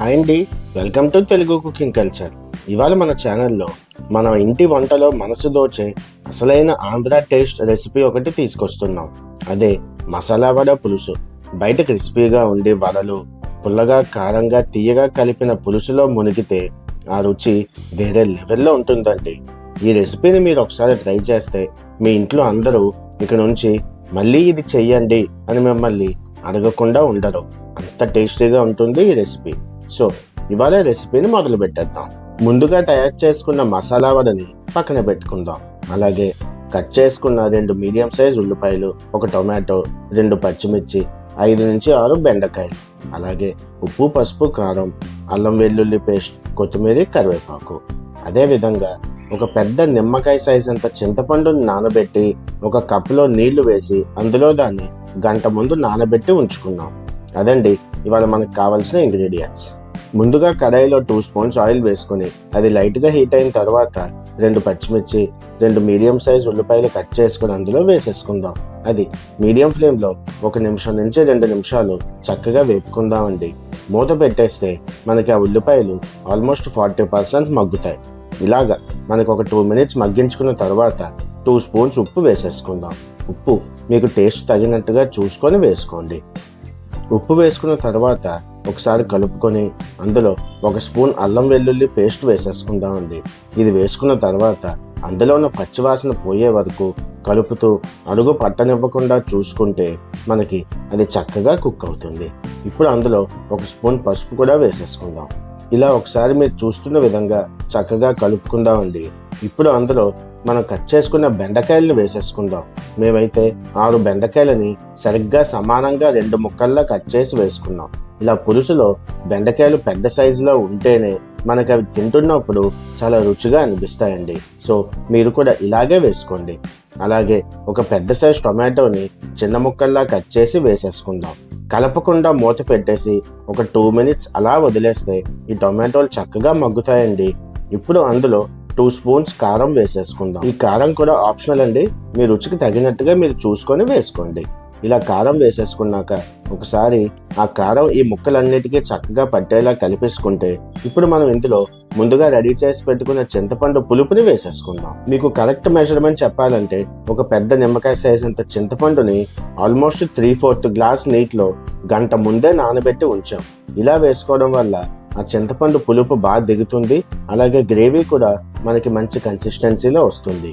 Hi అండి. Welcome to Telugu cooking culture. ఇవాళ మన ఛానల్లో మన ఇంటి వంటలో మనసు దోచే అసలైన ఆంధ్ర టేస్ట్ రెసిపీ ఒకటి తీసుకొస్తున్నాం. అదే మసాలా వడ పులుసు. బయట క్రిస్పీగా ఉండి వడలు పుల్లగా కారంగా తీయగా కలిపిన పులుసులో మునిగితే ఆ రుచి వేరే లెవెల్లో ఉంటుందండి. ఈ రెసిపీని మీరు ఒకసారి ట్రై చేస్తే మీ ఇంట్లో అందరూ ఇక నుంచి మళ్ళీ ఇది చెయ్యండి అని మిమ్మల్ని అడగకుండా ఉండరు. అంత టేస్టీగా ఉంటుంది ఈ రెసిపీ. సో ఇవాళ రెసిపీని మొదలు పెట్టేద్దాం ముందుగా తయారు చేసుకున్న మసాలా వడని పక్కన పెట్టుకుందాం. అలాగే కట్ చేసుకున్న రెండు మీడియం సైజ్ ఉల్లిపాయలు ఒక టొమాటో రెండు పచ్చిమిర్చి ఐదు నుంచి ఆరు బెండకాయలు. అలాగే ఉప్పు పసుపు కారం అల్లం వెల్లుల్లి పేస్ట్ కొత్తిమీర కరివేపాకు. అదేవిధంగా ఒక పెద్ద నిమ్మకాయ సైజ్ అంత చింతపండుని నానబెట్టి ఒక కప్పులో నీళ్ళు వేసి అందులో దాన్ని గంట ముందు నానబెట్టి ఉంచుకున్నాం అదండి ఇవాళ మనకు కావాల్సిన ఇంగ్రీడియంట్స్. ముందుగా కడాయిలో టూ స్పూన్స్ ఆయిల్ వేసుకొని అది లైట్గా హీట్ అయిన తర్వాత రెండు పచ్చిమిర్చి రెండు మీడియం సైజ్ ఉల్లిపాయలు కట్ చేసుకుని అందులో వేసేసుకుందాం. అది మీడియం ఫ్లేమ్లో ఒక నిమిషం నుంచి రెండు నిమిషాలు చక్కగా వేపుకుందామండి. మూత పెట్టేస్తే మనకి ఆ ఉల్లిపాయలు ఆల్మోస్ట్ ఫార్టీ పర్సెంట్ మగ్గుతాయి. ఇలాగా మనకు ఒక టూ మినిట్స్ మగ్గించుకున్న తర్వాత టూ స్పూన్స్ ఉప్పు వేసేసుకుందాం. ఉప్పు మీకు టేస్ట్ తగినట్టుగా చూసుకొని వేసుకోండి. ఉప్పు వేసుకున్న తర్వాత ఒకసారి కలుపుకొని అందులో ఒక స్పూన్ అల్లం వెల్లుల్లి పేస్ట్ వేసేసుకుందామండి. ఇది వేసుకున్న తర్వాత అందులో ఉన్న పచ్చివాసన పోయే వరకు కలుపుతూ అడుగు పట్టనివ్వకుండా చూసుకుంటే మనకి అది చక్కగా కుక్ అవుతుంది. ఇప్పుడు అందులో ఒక స్పూన్ పసుపు కూడా వేసేసుకుందాం. ఇలా ఒకసారి మీరు చూస్తున్న విధంగా చక్కగా కలుపుకుందామండి. ఇప్పుడు అందులో మనం కట్ చేసుకున్న బెండకాయలను వేసేసుకుందాం. మేమైతే ఆరు బెండకాయలని సరిగ్గా సమానంగా రెండు ముక్కల్లా కట్ చేసి వేసుకున్నాం. ఇలా పులుసులో బెండకాయలు పెద్ద సైజులో ఉంటేనే మనకు అవి తింటున్నప్పుడు చాలా రుచిగా అనిపిస్తాయండి. సో మీరు కూడా ఇలాగే వేసుకోండి. అలాగే ఒక పెద్ద సైజ్ టొమాటోని చిన్న ముక్కల్లా కట్ చేసి వేసేసుకుందాం. కలపకుండా మూత పెట్టేసి ఒక టూ మినిట్స్ అలా వదిలేస్తే ఈ టొమాటోలు చక్కగా మగ్గుతాయండి. ఇప్పుడు అందులో టూ స్పూన్స్ కారం వేసేసుకుందాం. ఈ కారం కూడా ఆప్షనల్ అండి. మీ రుచికి తగినట్టుగా మీరు చూసుకొని వేసుకోండి. ఇలా కారం వేసేసుకున్నాక ఒకసారి ఆ కారం ఈ ముక్కలన్నిటికీ చక్కగా పట్టేలా కలిపేసుకుంటే ఇప్పుడు మనం ఇందులో ముందుగా రెడీ చేసి పెట్టుకున్న చింతపండు పులుపుని వేసేసుకుందాం. మీకు కరెక్ట్ మెజర్మెంట్ చెప్పాలంటే ఒక పెద్ద నిమ్మకాయ సైజ్ అంత చింతపండుని ఆల్మోస్ట్ త్రీ ఫోర్త్ గ్లాస్ నీటిలో గంట ముందే నానబెట్టి ఉంచాం. ఇలా వేసుకోవడం వల్ల ఆ చింతపండు పులుపు బాగా దిగుతుంది. అలాగే గ్రేవీ కూడా మనకి మంచి కన్సిస్టెన్సీలో వస్తుంది.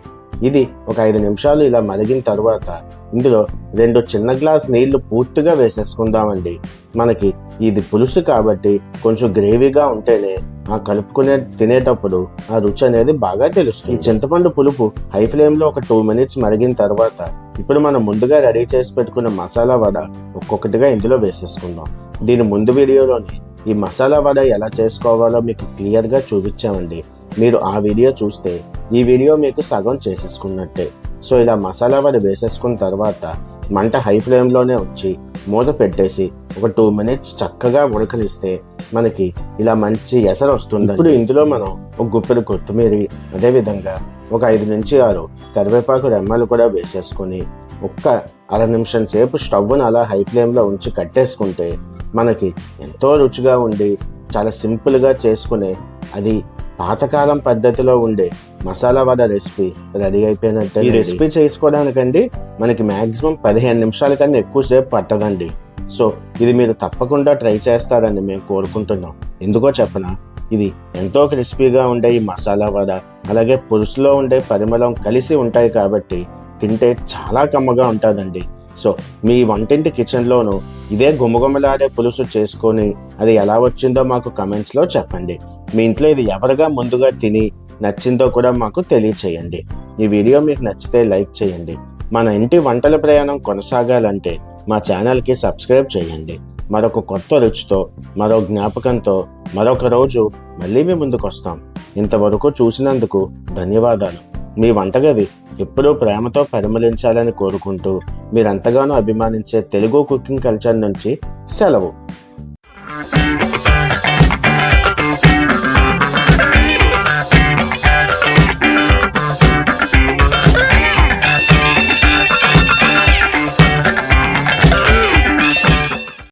ఇది ఒక ఐదు నిమిషాలు ఇలా మరిగిన తర్వాత ఇందులో రెండు చిన్న గ్లాస్ నీళ్ళు పూర్తిగా వేసేసుకుందామండి. మనకి ఇది పులుసు కాబట్టి కొంచెం గ్రేవీగా ఉంటేనే ఆ కలుపుకునే తినేటప్పుడు ఆ రుచి అనేది బాగా తెలుస్తుంది. చింతపండు పులుపు హై ఫ్లేమ్లో ఒక టూ మినిట్స్ మరిగిన తర్వాత ఇప్పుడు మనం ముందుగా రెడీ చేసి పెట్టుకున్న మసాలా వడ ఒక్కొక్కటిగా ఇందులో వేసేసుకుందాం. దీని ముందు వీడియోలోని ఈ మసాలా వడ ఎలా చేసుకోవాలో మీకు క్లియర్గా చూపించామండి. మీరు ఆ వీడియో చూస్తే ఈ వీడియో మీకు సగం చేసేసుకున్నట్టే. సో ఇలా మసాలా వడ వేసేసుకున్న తర్వాత మంట హై ఫ్లేమ్లోనే వచ్చి మూత పెట్టేసి ఒక టూ మినిట్స్ చక్కగా ఉడకలిస్తే మనకి ఇలా మంచి ఎసరు వస్తుంది ఇప్పుడు ఇందులో మనం ఒక గుప్పెడు కొత్తిమీర అదేవిధంగా ఒక ఐదు నుంచి ఆరు కరివేపాకు రెమ్మలు కూడా వేసేసుకొని ఒక్క అర నిమిషం సేపు స్టవ్ను అలా హై ఫ్లేమ్లో ఉంచి కట్టేసుకుంటే మనకి ఎంతో రుచిగా ఉండి చాలా సింపుల్గా చేసుకునే అది పాతకాలం పద్ధతిలో ఉండే మసాలా వడ రెసిపీ రెడీ అయిపోయినట్టే ఈ రెసిపీ చేసుకోవడానికండి మనకి మాక్సిమం పదిహేను నిమిషాల కన్నా ఎక్కువసేపు పట్టదండి. సో ఇది మీరు తప్పకుండా ట్రై చేస్తారని మేము కోరుకుంటున్నాం. ఎందుకో చెప్పనా ఇది ఎంతో క్రిస్పీగా ఉండే ఈ మసాలా వడ అలాగే పులుసులో ఉండే పరిమళం కలిసి ఉంటాయి కాబట్టి తింటే చాలా కమ్మగా ఉంటుందండి. సో మీ వంటింటి కిచెన్లోనూ ఇదే గుమగుమలాడే పులుసు చేసుకొని అది ఎలా వచ్చిందో మాకు కమెంట్స్లో చెప్పండి. మీ ఇంట్లో ఇది ఎవరుగా ముందుగా తిని నచ్చిందో కూడా మాకు తెలియచేయండి. ఈ వీడియో మీకు నచ్చితే లైక్ చేయండి. మన ఇంటి వంటల ప్రయాణం కొనసాగాలంటే మా ఛానల్కి సబ్స్క్రైబ్ చేయండి. మరొక కొత్త రుచితో మరో జ్ఞాపకంతో మరొక రోజు మళ్ళీ మీ ముందుకు వస్తాం ఇంతవరకు చూసినందుకు ధన్యవాదాలు. మీ వంటగది ఎప్పుడూ ప్రేమతో పరిమళించాలని కోరుకుంటూ మీరంతగానో అభిమానించే తెలుగు కుకింగ్ కల్చర్ నుంచి సెలవు.